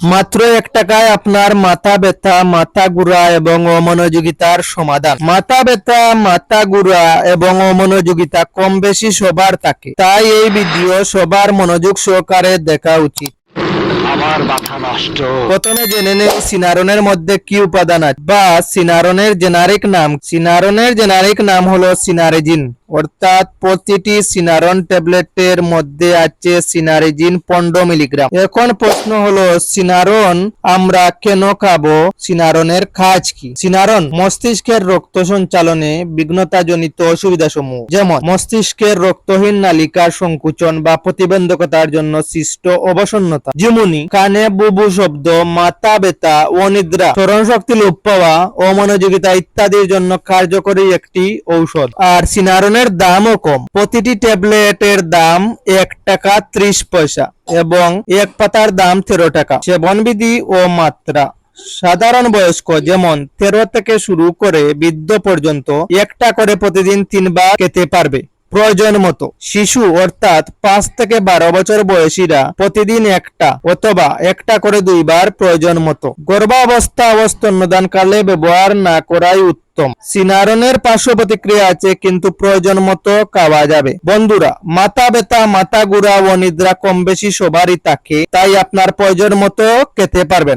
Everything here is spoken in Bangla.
মাত্র এক টাকায় আপনার মাথা ব্যথা মাথা গুড়া এবং অমনোযোগিতার সমাধান। মাথা ব্যথা মাথা গুড়া এবং অমনোযোগিতা কম বেশি সবার থাকে। তাই এই ভিডিও সবার মনোযোগ সহকারে দেখা উচিত। আমার মাথা নষ্ট। প্রথমে জেনে নেই সিনারনের মধ্যে কি উপাদান আছে। বা সিনারনের জেনারিক নাম। সিনারনের জেনারিক নাম হলো সিনারেজিন। অর্থাৎ প্রতিটি সিনারন ট্যাবলেটের মধ্যে আছে সিনারেজিন পনেরো মিলিগ্রাম। এখন প্রশ্ন হলো, সিনারন আমরা কেন খাব? সিনারনের কাজ কি? সিনারন মস্তিষ্কের রক্ত সঞ্চালনে বিঘ্নতাজনিত অসুবিধা সমূহ যেমন মস্তিষ্কের রক্তহীন নালিকার সংকুচন বা প্রতিবন্ধকতার জন্য সৃষ্ট অবসন্নতা, যেমনি কানে বুবু শব্দ, মাথা ব্যথা, অনিদ্রা, স্মরণ শক্তি লোপ পাওয়া, অমনোযোগিতা ইত্যাদির জন্য কার্যকরী একটি ঔষধ। আর সিনারনের দামও কম। প্রতিটি ট্যাবলেটের দাম এক টাকা ত্রিশ পয়সা এবং এক পাতার দাম তেরো টাকা। সেবনবিধি ও মাত্রা। সাধারণ বয়স্ক যেমন তেরো থেকে শুরু করে বৃদ্ধ পর্যন্ত একটা করে প্রতিদিন তিনবার খেতে পারবে। প্রয়োজন মতো। শিশু অর্থাৎ পাঁচ থেকে বারো বছর বয়সীরা প্রতিদিন একটা অথবা একটা করে দুইবার প্রয়োজন মতো। গর্ভাবস্থা অবস্থানদানকালে ব্যবহার না করাই উত্তম। সিনারনের পার্শ্ব প্রতিক্রিয়া আছে, কিন্তু প্রয়োজন মতো খাওয়া যাবে। বন্ধুরা, মাথা ব্যথা, মাথা গুড়া ও নিদ্রা কম বেশি সবারই থাকে, তাই আপনার প্রয়োজন মতো খেতে পারবেন।